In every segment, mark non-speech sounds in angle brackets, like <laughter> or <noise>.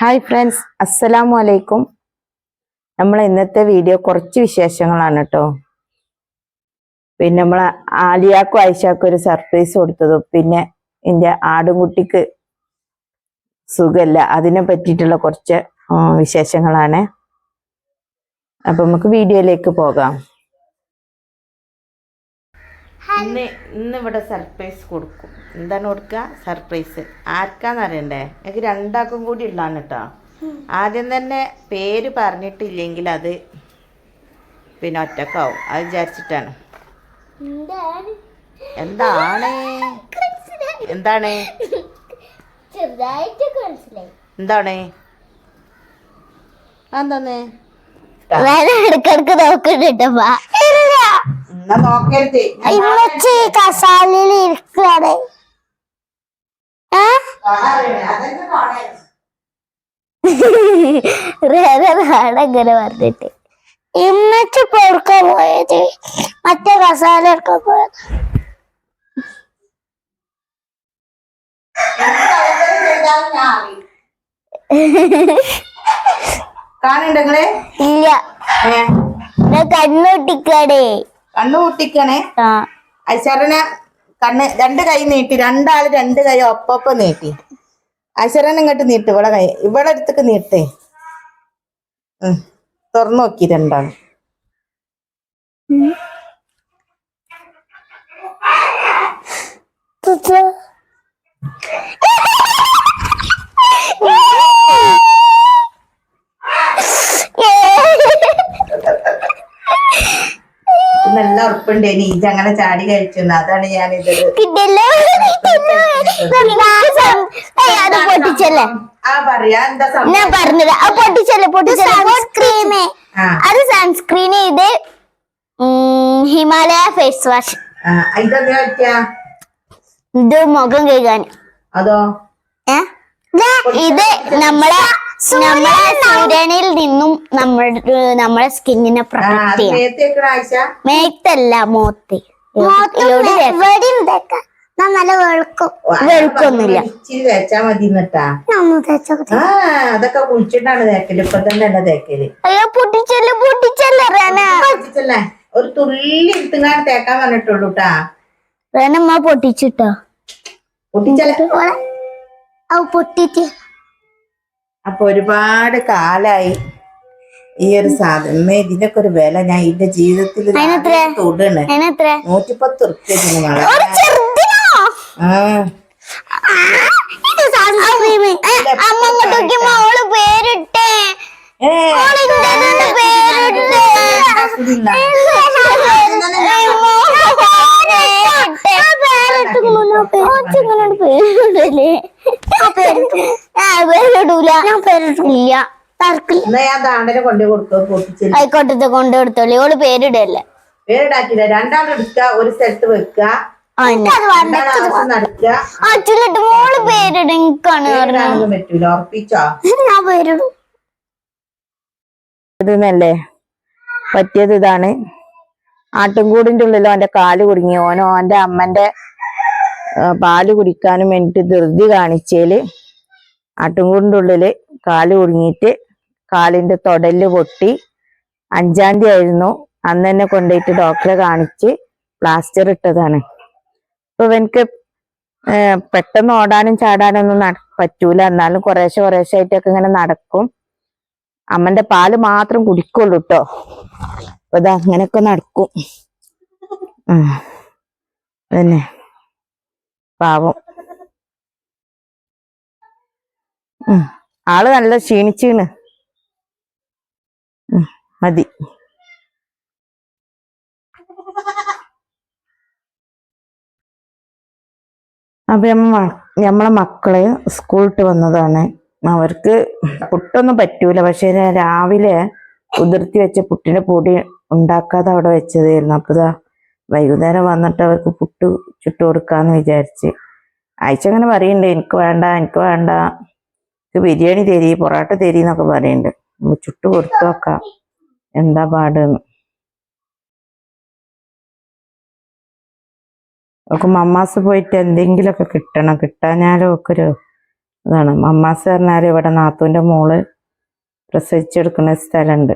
Hi friends അസ്സലാമു അലൈക്കും നമ്മൾ ഇന്നത്തെ വീഡിയോ കുറച്ച് വിശേഷങ്ങളാണ് കേട്ടോ പിന്നെ നമ്മൾ ആലിയാക്കും ആയിഷാക്കും ഒരു സർപ്രൈസ് കൊടുത്തതും. പിന്നെ എന്റെ ആടുംകുട്ടിക്ക് സുഖമില്ല അതിനെ പറ്റിയിട്ടുള്ള കുറച്ച് വിശേഷങ്ങളാണ്. അപ്പം നമുക്ക് വീഡിയോയിലേക്ക് പോകാം. ഇന്ന് ഇന്ന് ഇവിടെ സർപ്രൈസ് കൊടുക്കും. എന്താണ് കൊടുക്കുക? സർപ്രൈസ് ആർക്കാന്ന് അറിയണ്ടേ? എനിക്ക് രണ്ടാക്കും കൂടി ഉള്ളതാണ് കേട്ടോ ആദ്യം തന്നെ പേര് പറഞ്ഞിട്ടില്ലെങ്കിൽ അത് പിന്നെ ഒറ്റക്കാവും. അത് വിചാരിച്ചിട്ടാണ്. എന്താണ്? എന്താണ്? എന്താണ്? എന്താന്ന് ഇടക്കിടക്ക് നോക്കുന്നുണ്ടപ്പാ ഇമ്മച്ചി കസാലയിൽ ഇരിക്കുകയാണ് അങ്ങനെ പറഞ്ഞിട്ട് ഇമ്മച്ചി പൊറുക്കാൻ പോയത്? മറ്റേ കസാല എടുക്കാൻ പോയത്? കാണുണ്ടെങ്കിലേ ഇല്ല. കണ്ണൊട്ടിക്കാടേ കണ്ണു പൊട്ടിക്കണേ. അശ്വരനെ കണ്ണ് രണ്ട് കൈ നീട്ടി രണ്ടാൾ രണ്ട് കൈ ഒപ്പൊപ്പ നീട്ടി. അശ്വരൻ ഇങ്ങോട്ട് നീട്ട് ഇവിടെ കൈ ഇവിടെ അടുത്തേക്ക് നീട്ടേ. തുറന്നു നോക്കി രണ്ടാൾ. നല്ല നീജ് അങ്ങനെ ചാടി കഴിച്ചു അതാണ് ഞാൻ ഇത് പൊട്ടിച്ചല്ലേ? ആ പറയാ. എന്താ ഞാൻ പറഞ്ഞത്. പൊട്ടിച്ചല്ലേ? അത് സൺസ്ക്രീൻ ഇത് ഹിമാലയ ഫേസ് വാഷ്. ഇത് മുഖം കഴുകാൻ. അതോ? ഇത് നമ്മളെ നമ്മളെ സൂര്യനിൽ നിന്നും നമ്മുടെ നമ്മളെ സ്കിന്നിനെ പ്രൊട്ടക്ട് ചെയ്യാം മേത്തല്ല മോത്ത്. നല്ല വെളുക്കും. വെളുക്കൊന്നുമില്ല. അതൊക്കെ കുഴിച്ചിട്ടാണ് തേക്കൽ. ഇപ്പൊ തന്നെ തേക്കൽ. അയ്യോ പൊട്ടിച്ചല്ലേ പൊട്ടിച്ചല്ലേ ഒരു തുള്ളി എടുത്തുങ്ങാണ്ട് തേക്കാൻ പറഞ്ഞിട്ടുള്ളൂ ട്ടാ. റേനമ്മ പൊട്ടിച്ചിട്ടോ? പൊട്ടിച്ചല്ല? അത് പൊട്ടിച്ച്. അപ്പൊ ഒരുപാട് കാലായി ഈ ഒരു സാധനം ഇതിനൊക്കെ ഒരു വില ഞാൻ എന്റെ ജീവിതത്തിൽ നൂറ്റിപ്പത്ത് പേരിട്ടേ പേരിടൂല ഞാൻ പേരിട്ടില്ല തർക്കില്ല. എന്നാ ഞാൻ ദാണ്ടനെ കൊണ്ടു കൊടുത്തു പൊട്ടിച്ചില്ല ആയിക്കോട്ടത്തെ കൊണ്ടു കൊടുത്തോളൂ. ഓൾ പേരിടല്ലേ? പേരിടാക്കില്ല രണ്ടാളെടുക്ക ഒരു സ്ഥലത്ത് വെക്കുക. രണ്ടാളെ ആവശ്യം നടക്കുക. അച്ഛനിട്ട് മോൾ പേരിട. എനിക്കാണ് പേരിടാനൊന്നും പറ്റൂല. ഉറപ്പിച്ചോ? <laughs> ഞാൻ പേരിടും. ഇതെന്നല്ലേ പറ്റിയത് ഇതാണ്. ആട്ടുംകൂടിന്റെ ഉള്ളിൽ ഓന്റെ കാൽ കുടുങ്ങി. ഓനോ ഓന്റെ അമ്മന്റെ ആ, പാൽ കുടിക്കാനും വേണ്ടിട്ട് ധൃതി കാണിച്ചേൽ. ആട്ടുംകൂടിന്റെ ഉള്ളിൽ കാൽ കുടുങ്ങിയിട്ട് കാലിന്റെ തൊടൽ പൊട്ടി. അഞ്ചാം തീയതി ആയിരുന്നു. അന്ന് തന്നെ കൊണ്ടുപോയിട്ട് ഡോക്ടറെ കാണിച്ച് പ്ലാസ്റ്റർ ഇട്ടതാണ്. അപ്പൊ എനിക്ക് പെട്ടെന്ന് ഓടാനും ചാടാനും ഒന്നും പറ്റൂല. എന്നാലും കുറേശ്ശെ കുറേശ്ശെ ആയിട്ടൊക്കെ ഇങ്ങനെ നടക്കും. അമ്മന്റെ പാൽ മാത്രം കുടിക്കുള്ളൂ കേട്ടോ അപ്പൊ ഇതാ അങ്ങനെയൊക്കെ നടക്കും. പിന്നെ പാവം. ആൾ നല്ല ക്ഷീണിച്ചീണ്. മതി. അപ്പൊ നമ്മ നമ്മളെ മക്കൾ സ്കൂളിട്ട് വന്നതാണ്. അവർക്ക് പുട്ടൊന്നും പറ്റൂല. പക്ഷെ രാവിലെ കുതിർത്തി വെച്ച പുട്ടിന്റെ പൊടി ഉണ്ടാക്കാതെ അവിടെ വെച്ചതായിരുന്നു. അപ്പൊ ഇതാ വൈകുന്നേരം വന്നിട്ട് അവർക്ക് പുട്ട് ചുട്ടു കൊടുക്കാന്ന് വിചാരിച്ച്. അയച്ചങ്ങനെ പറയുന്നുണ്ട് എനിക്ക് വേണ്ട എനിക്ക് വേണ്ട. എനിക്ക് ബിരിയാണി തരി പൊറോട്ട തരി എന്നൊക്കെ പറയുന്നുണ്ട് നമ്മൾ ചുട്ടു കൊടുത്തു നോക്കാം എന്താ പാടെന്ന് ഒക്കെ മമ്മാസ് പോയിട്ട് എന്തെങ്കിലുമൊക്കെ കിട്ടണം. കിട്ടാഞ്ഞാലും ഒക്കെ ഒരു ഇതാണ്. മമ്മാസ് പറഞ്ഞാൽ ഇവിടെ നാത്തൂന്റെ മോൾ പ്രസവിച്ചെടുക്കുന്ന സ്ഥലമുണ്ട്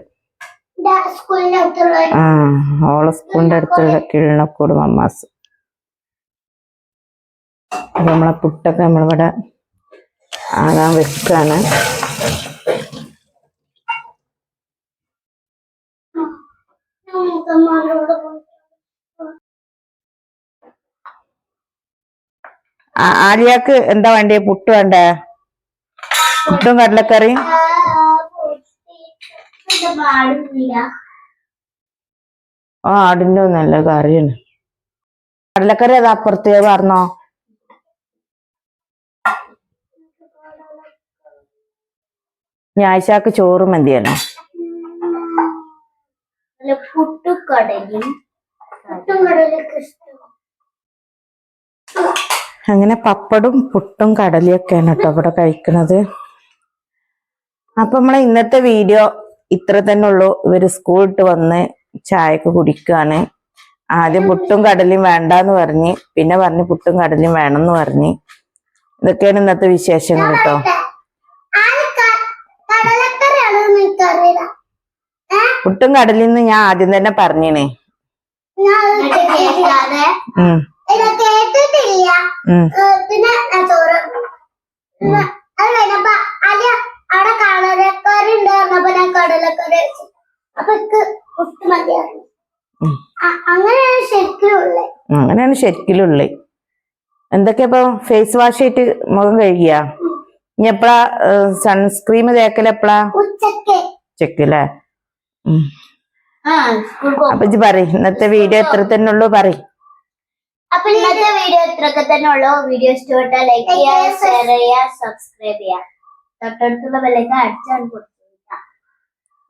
ആ ഓളെ സ്കൂളിന്റെ അടുത്തുള്ള കിഴണക്കൂട് മമ്മാസ്. നമ്മളെ പുട്ടൊക്കെ നമ്മളിവിടെ ആകാൻ വെക്കാണ്. ആലിയാക്ക് എന്താ വേണ്ടേ? പുട്ട് വേണ്ടേ? പുട്ടും പാടുന്നില്ല ആ ആടിന്റെ നല്ല കറിയാണ്. കടലക്കറി അത് അപ്പുറത്തേ? പറഞ്ഞോ? ഞാഴ്ചക്ക് ചോറും മതിയല്ലോ. അങ്ങനെ പപ്പടും പുട്ടും കടലയൊക്കെയാണ് കേട്ടോ ഇവിടെ കഴിക്കുന്നത്. അപ്പൊ നമ്മളെ ഇന്നത്തെ വീഡിയോ ഇത്ര തന്നെ ഉള്ളൂ. ഇവർ സ്കൂൾ ഇട്ട് വന്ന് ചായക്ക് കുടിക്കുകയാണ് ആദ്യം പുട്ടും കടലിയും വേണ്ടാന്ന് പറഞ്ഞ് പിന്നെ പറഞ്ഞ് പുട്ടും കടലയും വേണമെന്ന് പറഞ്ഞ്. ഇതൊക്കെയാണ് ഇന്നത്തെ വിശേഷങ്ങൾ കേട്ടോ കടലക്കറിയാണോ എനിക്കറിയില്ല പുട്ടും കടലിന്ന് ഞാൻ ആദ്യം തന്നെ പറഞ്ഞിനെ ഞാൻ കേൾക്കാതെ ഉം ഇത് കേട്ടിട്ടില്ല ഉം ഏഹ് പിന്നെ ഞാൻ ചോറ് പിന്നെ അത് കഴിഞ്ഞപ്പോ അല്ല അവിടെ കടലക്കറി ഉണ്ട് പറഞ്ഞപ്പോ ഞാൻ കടലക്കറി വെച്ചു അപ്പൊ കടലിൽ നിന്ന് ഞാൻ ആദ്യം തന്നെ ഉള്ളത് അങ്ങനെയാണ് ശരിക്കിലുള്ളത് എന്തൊക്കെയാ ഇപ്പൊ ഫേസ് വാഷ് ആയിട്ട് മുഖം കഴുകിയ? ഇനി എപ്പഴാ സൺസ്ക്രീം തേക്കലെപ്പഴാ ഉച്ചയ്ക്ക്. ചെക്കല്ലേ അപ്പൊ ഇജ്ജ് പറ ഇന്നത്തെ വീഡിയോ എത്ര തന്നെ ഉള്ളു പറ അപ്പൊ ഇന്നത്തെ വീഡിയോ ഇത്രയൊക്കെ തന്നെ ഉള്ളു വീഡിയോ ഇഷ്ടപ്പെട്ടാൽ ലൈക്ക് ചെയ്യുക ഷെയർ ചെയ്യുക സബ്സ്ക്രൈബ് ചെയ്യുക തൊട്ടടുത്തുള്ള ബെല്ലൈക്കൻ അടിച്ചാണ് കൊടുക്കുക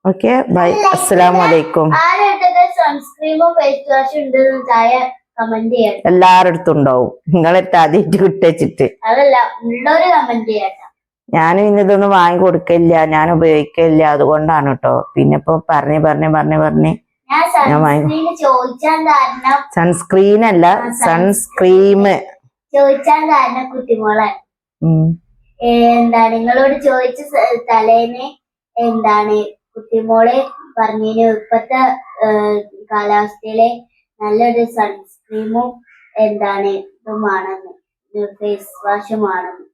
ഓക്കെ ബൈ അസ്സലാമു അലൈക്കും ആരുടെ സൺസ്ക്രീമും ഫേസ് വാഷും ഉണ്ടെന്ന് താഴെ കമന്റ് അടുത്തും ഉണ്ടാവും. നിങ്ങളെടുത്ത് ആദ്യമായിട്ട് വിട്ടേച്ചിട്ട്. അതല്ല ഉള്ളവര് കമന്റ് ചെയ്യട്ടെ. ഞാൻ ഇന്ന് ഇതൊന്നും വാങ്ങി കൊടുക്കില്ല ഞാൻ ഉപയോഗിക്കില്ല അതുകൊണ്ടാണ് കേട്ടോ പിന്നെ ഇപ്പൊ പറഞ്ഞ് പറഞ്ഞ് പറഞ്ഞ് പറഞ്ഞ് ഞാൻ വാങ്ങി- സൺസ്ക്രീൻ അല്ല സൺസ്ക്രീം ചോദിച്ചാൽ കാരണം കുട്ടിമോളെ. എന്താണ് നിങ്ങളോട് ചോദിച്ച തലേന്ന് എന്താണ് കുട്ടിമോൾ പറഞ്ഞു ഇപ്പത്തെ കാലാവസ്ഥയിലെ നല്ലൊരു സൺസ്ക്രീമും എന്താണ് ഇതുമാണെന്ന് ഫേസ് വാഷുമാണെന്ന്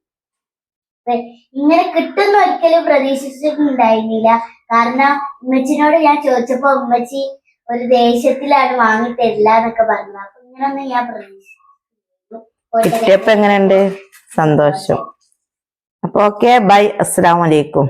ഇങ്ങനെ കിട്ടുന്ന ഒരിക്കലും പ്രതീക്ഷിച്ചിട്ടുണ്ടായിരുന്നില്ല. കാരണം ഉമ്മച്ചിനോട് ഞാൻ ചോദിച്ചപ്പോ ഉമ്മച്ചി ഒരു ദേഷ്യത്തിലാണ് വാങ്ങി തരില്ല എന്നൊക്കെ പറഞ്ഞത് അപ്പൊ ഇങ്ങനൊന്നും ഞാൻ പ്രതീക്ഷിച്ചു സന്തോഷം. അപ്പൊ ഓക്കെ ബൈ അസ്സലാമു അലൈക്കും.